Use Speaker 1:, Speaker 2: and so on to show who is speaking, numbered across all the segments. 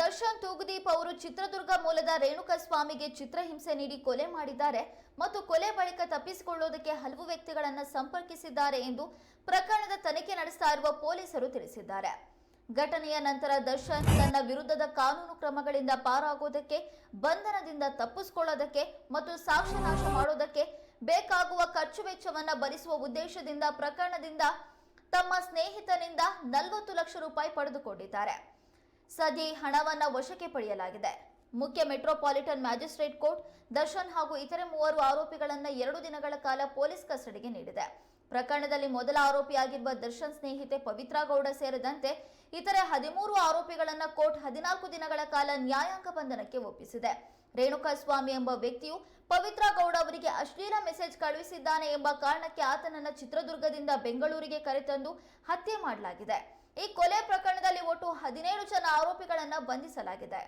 Speaker 1: ದರ್ಶನ್ ತೂಗುದೀಪ್ ಅವರು ಚಿತ್ರದುರ್ಗ ಮೂಲದ ರೇಣುಕಾ ಸ್ವಾಮಿಗೆ ಚಿತ್ರಹಿಂಸೆ ನೀಡಿ ಕೊಲೆ ಮಾಡಿದ್ದಾರೆ ಮತ್ತು ಕೊಲೆ ಬಳಿಕ ತಪ್ಪಿಸಿಕೊಳ್ಳುವುದಕ್ಕೆ ಹಲವು ವ್ಯಕ್ತಿಗಳನ್ನು ಸಂಪರ್ಕಿಸಿದ್ದಾರೆ ಎಂದು ಪ್ರಕರಣದ ತನಿಖೆ ನಡೆಸ್ತಾ ಇರುವ ಪೊಲೀಸರು ತಿಳಿಸಿದ್ದಾರೆ. ಘಟನೆಯ ನಂತರ ದರ್ಶನ್ ತನ್ನ ವಿರುದ್ಧದ ಕಾನೂನು ಕ್ರಮಗಳಿಂದ ಪಾರಾಗುವುದಕ್ಕೆ ಬಂಧನದಿಂದ ತಪ್ಪಿಸಿಕೊಳ್ಳೋದಕ್ಕೆ ಮತ್ತು ಸಾಕ್ಷ್ಯನಾಶ ಮಾಡುವುದಕ್ಕೆ ಬೇಕಾಗುವ ಖರ್ಚು ವೆಚ್ಚವನ್ನು ಭರಿಸುವ ಉದ್ದೇಶದಿಂದ ಪ್ರಕರಣದಿಂದ ತಮ್ಮ ಸ್ನೇಹಿತನಿಂದ ನಲವತ್ತು ಲಕ್ಷ ರೂಪಾಯಿ ಪಡೆದುಕೊಂಡಿದ್ದಾರೆ. ಸದ್ಯ ಈ ಹಣವನ್ನ ವಶಕ್ಕೆ ಪಡೆಯಲಾಗಿದೆ. ಮುಖ್ಯ ಮೆಟ್ರೋಪಾಲಿಟನ್ ಮ್ಯಾಜಿಸ್ಟ್ರೇಟ್ ಕೋರ್ಟ್ ದರ್ಶನ್ ಹಾಗೂ ಇತರೆ ಮೂವರು ಆರೋಪಿಗಳನ್ನು ಎರಡು ದಿನಗಳ ಕಾಲ ಪೊಲೀಸ್ ಕಸ್ಟಡಿಗೆ ನೀಡಿದೆ. ಪ್ರಕರಣದಲ್ಲಿ ಮೊದಲ ಆರೋಪಿಯಾಗಿರುವ ದರ್ಶನ್ ಸ್ನೇಹಿತೆ ಪವಿತ್ರಾ ಗೌಡ ಸೇರಿದಂತೆ ಇತರೆ ಹದಿಮೂರು ಆರೋಪಿಗಳನ್ನ ಕೋರ್ಟ್ ಹದಿನಾಲ್ಕು ದಿನಗಳ ಕಾಲ ನ್ಯಾಯಾಂಗ ಬಂಧನಕ್ಕೆ ಒಪ್ಪಿಸಿದೆ. ರೇಣುಕಾಸ್ವಾಮಿ ಎಂಬ ವ್ಯಕ್ತಿಯು ಪವಿತ್ರ ಗೌಡ ಅವರಿಗೆ ಅಶ್ಲೀಲ ಮೆಸೇಜ್ ಕಳುಹಿಸಿದ್ದಾನೆ ಎಂಬ ಕಾರಣಕ್ಕೆ ಆತನನ್ನ ಚಿತ್ರದುರ್ಗದಿಂದ ಬೆಂಗಳೂರಿಗೆ ಕರೆತಂದು ಹತ್ಯೆ ಮಾಡಲಾಗಿದೆ. ಈ ಕೊಲೆ ಪ್ರಕರಣದಲ್ಲಿ ಹದಿನೇಳು ಜನ ಆರೋಪಿಗಳನ್ನು ಬಂಧಿಸಲಾಗಿದೆ.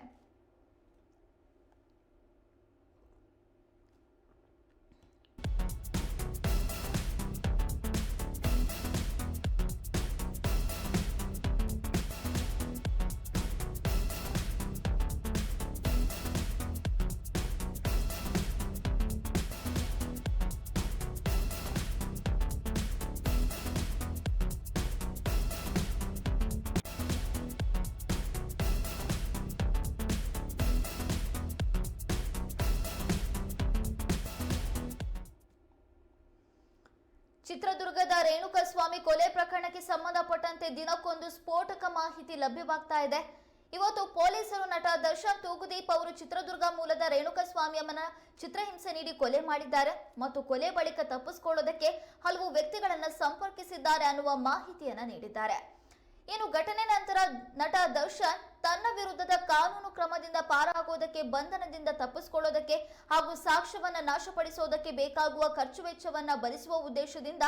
Speaker 1: ಚಿತ್ರದುರ್ಗದ ರೇಣುಕಸ್ವಾಮಿ ಕೊಲೆ ಪ್ರಕರಣಕ್ಕೆ ಸಂಬಂಧಪಟ್ಟಂತೆ ದಿನಕ್ಕೊಂದು ಸ್ಫೋಟಕ ಮಾಹಿತಿ ಲಭ್ಯವಾಗ್ತಾ ಇದೆ. ಇವತ್ತು ಪೊಲೀಸರು ನಟ ದರ್ಶನ್ ತೂಗುದೀಪ್ ಅವರು ಚಿತ್ರದುರ್ಗ ಮೂಲದ ರೇಣುಕ ಸ್ವಾಮಿ ಅಮ್ಮನ ಚಿತ್ರಹಿಂಸೆ ನೀಡಿ ಕೊಲೆ ಮಾಡಿದ್ದಾರೆ. ಮತ್ತು ಕೊಲೆ ಬಳಿಕ ತಪ್ಪಿಸಿಕೊಳ್ಳೋದಕ್ಕೆ ಹಲವು ವ್ಯಕ್ತಿಗಳನ್ನು ಸಂಪರ್ಕಿಸಿದ್ದಾರೆ ಅನ್ನುವ ಮಾಹಿತಿಯನ್ನು ನೀಡಿದ್ದಾರೆ. ಇನ್ನು ಘಟನೆ ನಂತರ ನಟ ದರ್ಶನ್ ತನ್ನ ವಿರುದ್ಧದ ಕಾನೂನು ಕ್ರಮದಿಂದ ಪಾರಾಗುವುದಕ್ಕೆ ಬಂಧನದಿಂದ ತಪ್ಪಿಸಿಕೊಳ್ಳೋದಕ್ಕೆ ಹಾಗೂ ಸಾಕ್ಷ್ಯವನ್ನ ನಾಶಪಡಿಸುವುದಕ್ಕೆ ಬೇಕಾಗುವ ಖರ್ಚು ವೆಚ್ಚವನ್ನ ಭರಿಸುವ ಉದ್ದೇಶದಿಂದ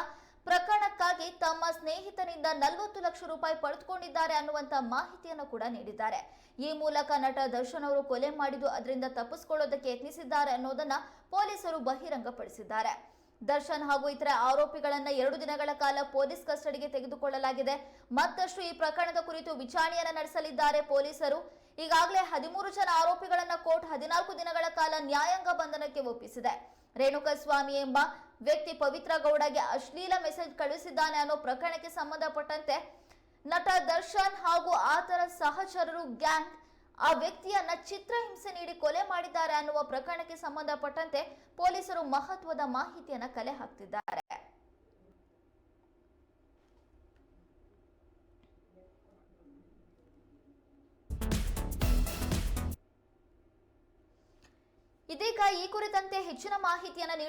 Speaker 1: ಪ್ರಕರಣಕ್ಕಾಗಿ ತಮ್ಮ ಸ್ನೇಹಿತನಿಂದ ನಲವತ್ತು ಲಕ್ಷ ರೂಪಾಯಿ ಪಡೆದುಕೊಂಡಿದ್ದಾರೆ ಅನ್ನುವಂತ ಮಾಹಿತಿಯನ್ನು ಕೂಡ ನೀಡಿದ್ದಾರೆ. ಈ ಮೂಲಕ ನಟ ದರ್ಶನ್ ಅವರು ಕೊಲೆ ಮಾಡಿದ್ದು ಅದರಿಂದ ತಪ್ಪಿಸಿಕೊಳ್ಳೋದಕ್ಕೆ ಯತ್ನಿಸಿದ್ದಾರೆ ಅನ್ನೋದನ್ನ ಪೊಲೀಸರು ಬಹಿರಂಗಪಡಿಸಿದ್ದಾರೆ. ದರ್ಶನ್ ಹಾಗೂ ಇತರ ಆರೋಪಿಗಳನ್ನ ಎರಡು ದಿನಗಳ ಕಾಲ ಪೊಲೀಸ್ ಕಸ್ಟಡಿಗೆ ತೆಗೆದುಕೊಳ್ಳಲಾಗಿದೆ. ಮತ್ತಷ್ಟು ಈ ಪ್ರಕರಣದ ಕುರಿತು ವಿಚಾರಣೆಯನ್ನ ನಡೆಸಲಿದ್ದಾರೆ ಪೊಲೀಸರು. ಈಗಾಗಲೇ ಹದಿಮೂರು ಜನ ಆರೋಪಿಗಳನ್ನ ಕೋರ್ಟ್ ಹದಿನಾಲ್ಕು ದಿನಗಳ ಕಾಲ ನ್ಯಾಯಾಂಗ ಬಂಧನಕ್ಕೆ ಒಪ್ಪಿಸಿದೆ. ರೇಣುಕಸ್ವಾಮಿ ಎಂಬ ವ್ಯಕ್ತಿ ಪವಿತ್ರ ಗೌಡಗೆ ಅಶ್ಲೀಲ ಮೆಸೇಜ್ ಕಳುಹಿಸಿದ್ದಾನೆ ಅನ್ನೋ ಪ್ರಕರಣಕ್ಕೆ ಸಂಬಂಧಪಟ್ಟಂತೆ ನಟ ದರ್ಶನ್ ಹಾಗೂ ಆತರ ಸಹಚರರು ಗ್ಯಾಂಗ್ ಆ ವ್ಯಕ್ತಿಯನ್ನ ಚಿತ್ರಹಿಂಸೆ ನೀಡಿ ಕೊಲೆ ಮಾಡಿದ್ದಾರೆ ಅನ್ನುವ ಪ್ರಕರಣಕ್ಕೆ ಸಂಬಂಧಪಟ್ಟಂತೆ ಪೊಲೀಸರು ಮಹತ್ವದ ಮಾಹಿತಿಯನ್ನ ಕಲೆ ಹಾಕ್ತಿದ್ದಾರೆ. ಇದೀಗ ಈ ಕುರಿತಂತೆ ಹೆಚ್ಚಿನ ಮಾಹಿತಿಯನ್ನ